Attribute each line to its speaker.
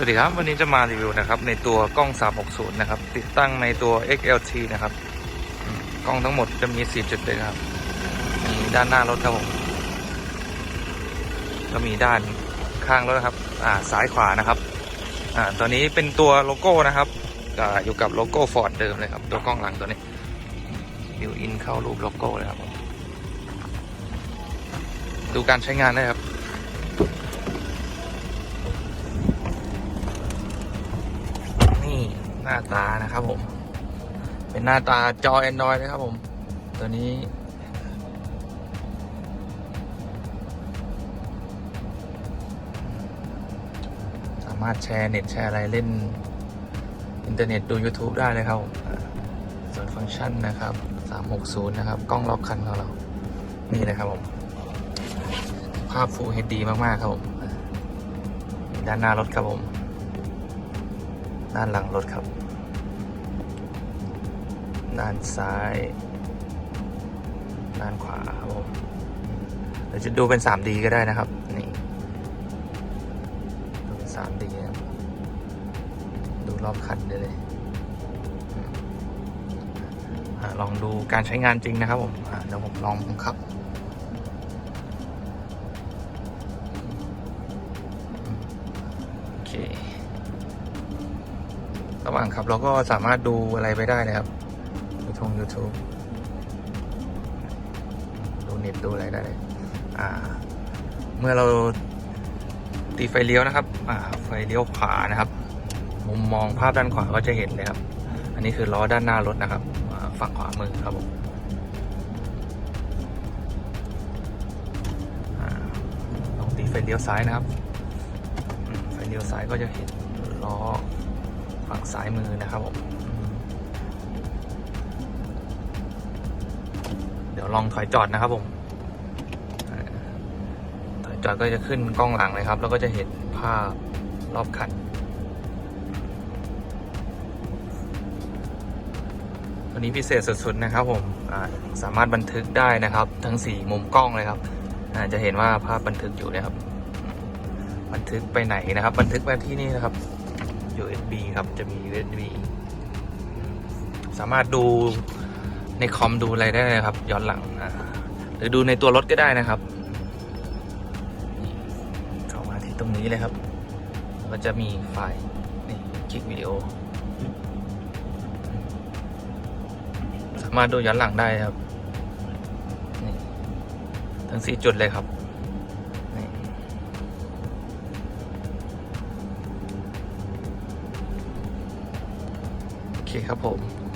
Speaker 1: สวัสดีครับ วันนี้จะมารีวิวนะครับ ในตัวกล้อง 360 นะครับ ติดตั้งในตัว XLT นะครับ กล้องทั้งหมดจะมี4จุดเลยนะครับ มีด้านหน้ารถครับผมก็มีด้านข้างรถนะครับ อ่าซ้ายขวานะครับ อ่าตัวนี้เป็นตัวโลโก้นะครับอ่าอยู่กับโลโก้ฟอร์ดเดิมเลยครับ ตัวกล้องหลังตัวนี้บิวอินเข้ารูปโลโก้เลยครับดูการใช้งานได้ครับ หน้าตานะครับผม เป็นหน้าตาจอ Android นะครับผม ตัวนี้ สามารถแชร์เน็ตแชร์อะไรเล่น อินเทอร์เน็ตดู YouTube ได้เลยครับผมส่วนฟังก์ชันนะครับ 360 นะครับ กล้องรอบคันของเรา นี่เลยครับผม ภาพ Full HD มาก ๆ ครับผม ด้านหน้ารถครับผม ด้านหลังรถครับ ด้านซ้าย ด้านขวาครับผมเดี๋ยวจะดูเป็น 3D ก็ได้นะครับ นี่ดูเป็น 3D นะครับดูรอบคันได้เลยลองดูการใช้งานจริงนะครับผมเดี๋ยวผมลองครับ ว่างขับเราก็สามารถดูอะไรไปได้นะครับดูทง YouTube ดูเน็ตดูอะไรได้เลยอ่า เมื่อเราตีไฟเลี้ยวนะครับ อ่า ไฟเลี้ยวขวานะครับ มุมมองภาพด้านขวาก็จะเห็นเลยครับ อันนี้คือล้อด้านหน้ารถนะครับ ฝั่งขวามือครับผมลองตีไฟเลี้ยวซ้ายนะครับ ไฟเลี้ยวซ้ายก็จะเห็นล้อ ฝั่งซ้ายมือนะครับผมเดี๋ยวลองถอยจอดนะครับผมถอยจอดก็จะขึ้นกล้องหลังเลยครับ แล้วก็จะเห็นภาพรอบคันตัวนี้พิเศษสุดๆนะครับผมสามารถบันทึกได้นะครับ ทั้ง4มุมกล้องเลยครับจะเห็นว่าภาพบันทึกอยู่นะครับ บันทึกไปไหนนะครับ บันทึกไปที่นี่นะครับ USB ครับ จะมี USB สามารถดูในคอมดูอะไรได้เลยครับ ย้อนหลังหรือดูในตัวรถก็ได้นะครับ เข้ามาที่ตรงนี้เลยครับ ก็จะมีไฟล์นี่คลิกวิดีโอ สามารถดูย้อนหลังได้ครับ ทั้งสี่จุดเลยครับ เคครับผม